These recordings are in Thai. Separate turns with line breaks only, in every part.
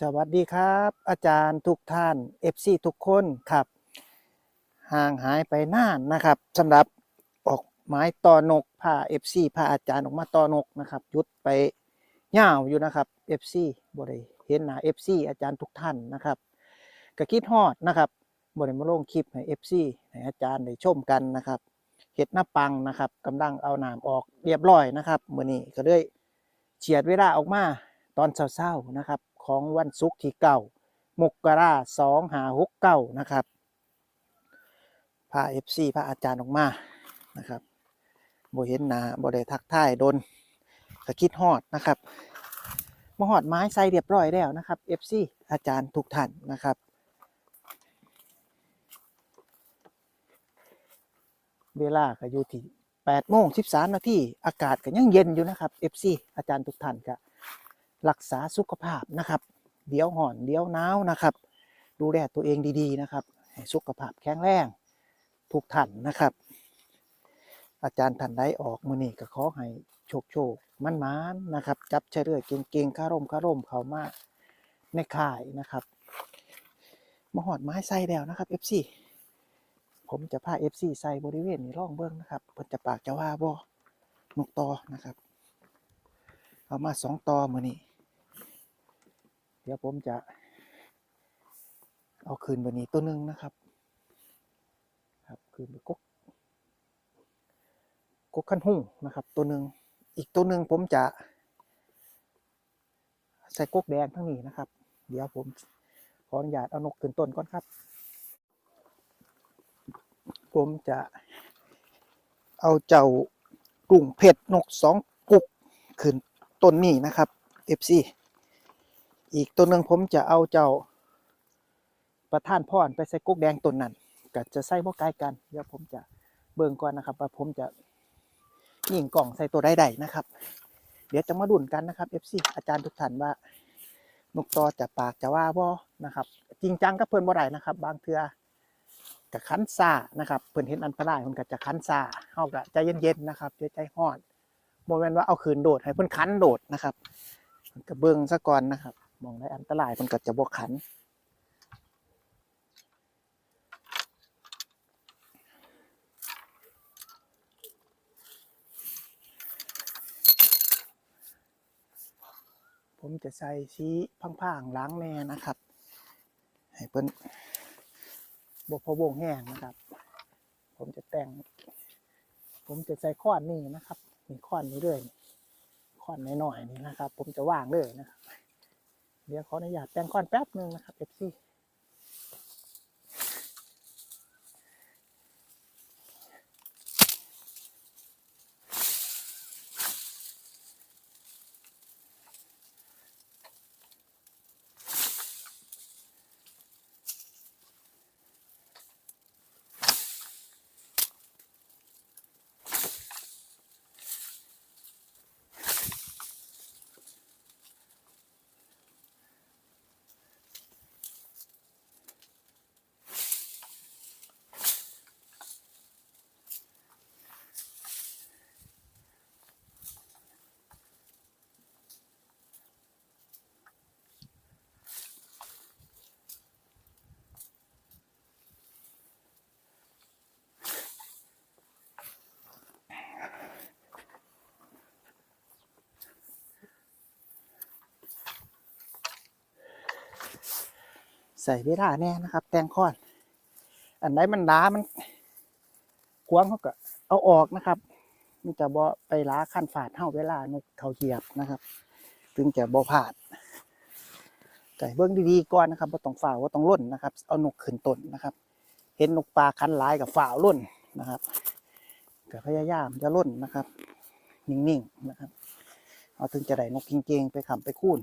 สวัสดีครับ อาจารย์ทุกท่าน FC ทุกคนครับ ห่างหายไปนานนะครับสำหรับออกไม้ต่อนกพา FC พาอาจารย์ออกมาต่อนกนะครับยุดไปยาวอยู่นะครับ FC บ่ได้เห็นหน้า FC อาจารย์ทุกท่านนะครับก็คิดฮอดนะครับบ่ได้มาลงคลิปให้ FC ให้อาจารย์ได้ชมกันนะครับเฮ็ดหน้าปังนะครับกำลังเอาน้ำออกเรียบร้อยนะครับมื้อนี้ก็เลยเฉียดเวลาออกมาตอนเช้าๆนะครับ ของวันศุกร์ที่เก้ามกราสองหาหกเก้านะครับพาเอฟซีพาอาจารย์ออกมานะครับโบเห็นนาโบได้ทักทายโดนกระคิดฮอดนะครับมาฮอดไม้ใส่เรียบร้อยแล้วนะครับเอฟซีอาจารย์ทุกท่านนะครับเวลาก็อยู่ที่8โมง13นาทีอากาศก็ยังเย็นอยู่นะครับ FC อาจารย์ทุกท่านก็ รักษาสุขภาพนะครับ เดี๋ยวห่อนเดี๋ยวหนาวนะครับ ดูแลตัวเองดีๆนะครับให้สุขภาพแข็งแรงทุกท่านนะครับ อาจารย์ท่านใดออกมือนี้ก็ขอให้โชคโชคมันมานนะครับ จับเฉลยเก่งๆข้าร่มข้าร่มเขามาในข่ายนะครับมาหอดไม้ใส่แล้วนะครับ FC ผมจะพา FC ใส่บริเวณนี้ร่องเบิ้งนะครับเพิ่นจะปากจะว่าบ่นกตอนะครับ เอามาสองตอมือนี้ เดี๋ยวผมจะ เอาคืนวันนี้ตัวหนึ่งนะครับ ครับคืนไปกกกกขั้นหุ่งนะครับ ตัวหนึ่งอีกตัวหนึ่งผมจะ ใส่กกแดงทั้งนี้นะครับ เดี๋ยวผมขออนุญาตเอานกขึ้นต้นก่อนครับ ผมจะเอาเจ้ากุ้งเผ็ดนกสองกุกขึ้นต้นนี้นะครับ FC อีกตัวหนึ่งผมจะเอาเจ้าประท่านพ่อนไปใส่กุกแดงต้นนั้นก็จะใส่บ่ใกล้กันเดี๋ยวผมจะเบิ่งก่อนนะครับว่าผมจะยิงกล่องใส่ตัวใดๆนะครับ เดี๋ยวจะมาดุนกันนะครับ FC อาจารย์ทุกท่านว่านกตอจะปากจะว่าบ่นะครับ จริงจังก็เพิ่นบ่ได้นะครับ บางเทือกะคันซานะครับเพิ่นเห็นอันตรายเพิ่นก็จะคันซาเฮาก็ใจเย็นๆนะครับอย่าใจร้อนบ่แม่นว่าเอาคืนโดดให้เพิ่นคันโดดนะครับเพิ่นก็เบิ่งซะก่อนนะครับ มองได้อันตรายเพิ่นก็จะบ่คัน ผมจะใส่ชี้พังๆล้างแน่นะครับ ให้เพิ่นบกพอวงแห้งนะครับ ผมจะแต่ง ผมจะใส่ข้อนนี่นะครับนี่ข้อนนี้เลยข้อนน้อยๆนี่นะครับ ผมจะวางเลยนะครับ เดี๋ยวขออนุญาตแปลงก้อนแป๊บหนึ่งนะครับเอฟซี ใส่เวลาแน่นะครับ แตงข้อน อันไหนมันล้ามันกวางเขาก็เอาออกนะครับ มันจะบ่ไปล้าขั้นฝาดเท่าเวลานกเขาเหยียบนะครับ ถึงจะบ่พลาดไก่เบิ้องดีๆก่อนนะครับว่าต้องฝ่าว่าต้องล่นนะครับ เอานกขึ้นต้นนะครับ เห็นนกปลาคันลายกับฝ่าวล่นนะครับก็พยายามจะล่นนะครับ นิ่งๆนะครับ เอาถึงจะได้นกเก่งๆไปขำไปคูน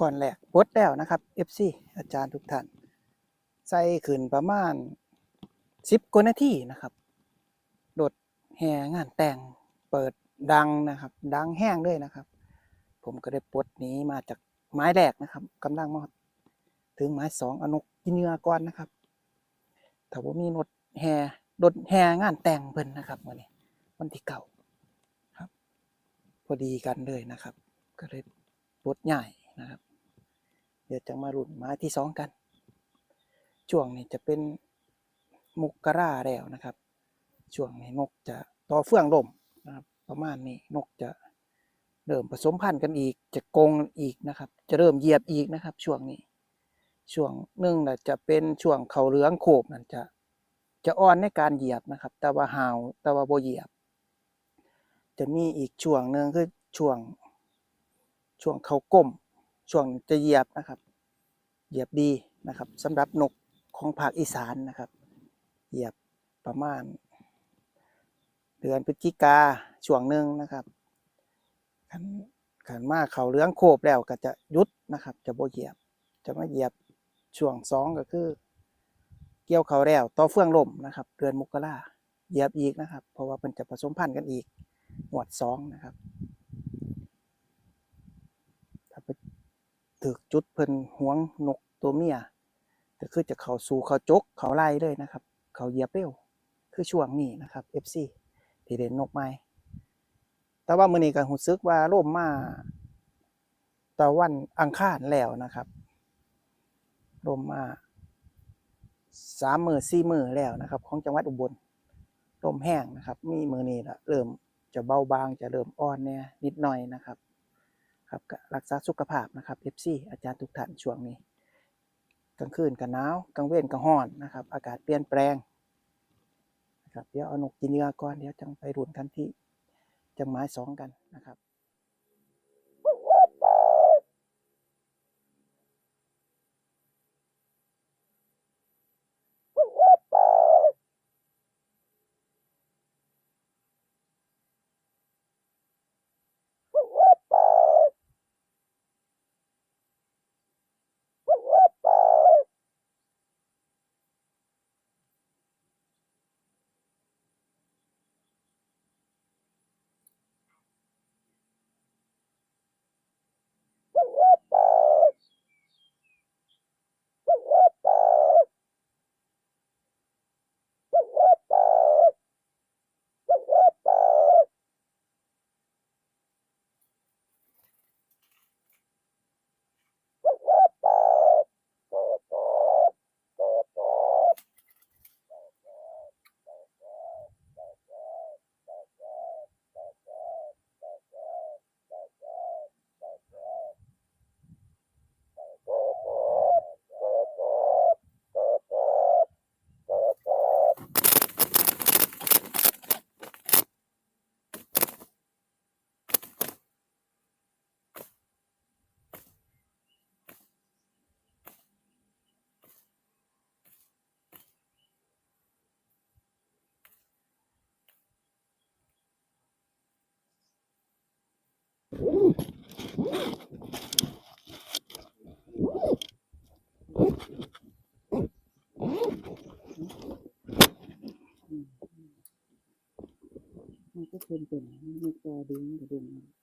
ก่อนแรกปลดแล้วนะครับ FC อาจารย์ทุกท่าน ใส่ขึ้นประมาณ 10กว่านาทีนะครับโดดแห่งานแต่งเปิดดังนะครับ ดังแห้งเลยนะครับ ผมก็ได้ปลดนี้มาจากไม้แรกนะครับกำลังมาถึงไม้สองอนกกินเนื้อก่อนนะครับถ้าว่ามีรถแห่รถแห่งานแต่งเพิ่นนะครับวันนี้วันที่เก่าครับ พอดีกันเลยนะครับ ก็เลยปลดใหญ่ นะครับ เดี๋ยวจะมารุ่นไม้ที่สองกัน ช่วงนี้จะเป็นมุกกระราแล้วนะครับ ช่วงนี้นกจะต่อเฟื่องลมนะครับ ประมาณนี้นกจะเริ่มผสมพันธุ์กันอีก จะกงอีกนะครับ จะเริ่มเหยียบอีกนะครับ ช่วงนี้ ช่วงหนึ่งนะจะเป็นช่วงเขาเหลืองโขบนั่นจะจะอ่อนในการเหยียบนะครับ แต่ว่าหาวแต่ว่าโบเหยียบ จะมีอีกช่วงหนึ่งคือช่วง ช่วงเขาก้ม ช่วงจะเหยียบนะครับ เหยียบดีนะครับสำหรับนกของภาคอีสานนะครับ เหยียบประมาณ เดือนพฤศจิกาช่วงหนึ่งนะครับขันขันมาเขาเลื้องโคบแล้วก็จะหยุดนะครับ จะโบเหยียบ จะมาเหยียบช่วงสองก็คือ เกี่ยวเขาแล้วต่อเฟื่องลมนะครับ เดือนมกราเหยียบอีกนะครับ เพราะว่ามันจะผสมพันธุ์กันอีกหวดสองนะครับถ้าไป ถึกจุดเพิ่นหวงนกตัวเมียก็คือจะเขาสู่เขาจกเขาไล่เลยนะครับ เขาเหยียบเร็วคือช่วงนี้นะครับ FC ที่เด่นนกไม้แต่ว่ามื้อนี้ก็รู้สึกว่าร่มมาตะวันอังคารแล้วนะครับร่มมาสามมือสี่มือแล้วนะครับ ของจังหวัดอุบลลมแห้งนะครับ มีมือนี้ละเริ่มจะเบาบางจะเริ่มอ่อนเนี่ยนิดหน่อยนะครับ ครับก็รักษาสุขภาพนะครับเอฟซีอาจารย์ทุกท่านช่วงนี้ กลางคืนก็หนาวกลางเว้นก็ร้อนนะครับ อากาศเปลี่ยนแปลงนะครับเดี๋ยวเอานกกินเนื้อก่อนเดี๋ยวจังไปรุ่นกันที่จังไม้สองกันนะครับ มันก็เป็นเ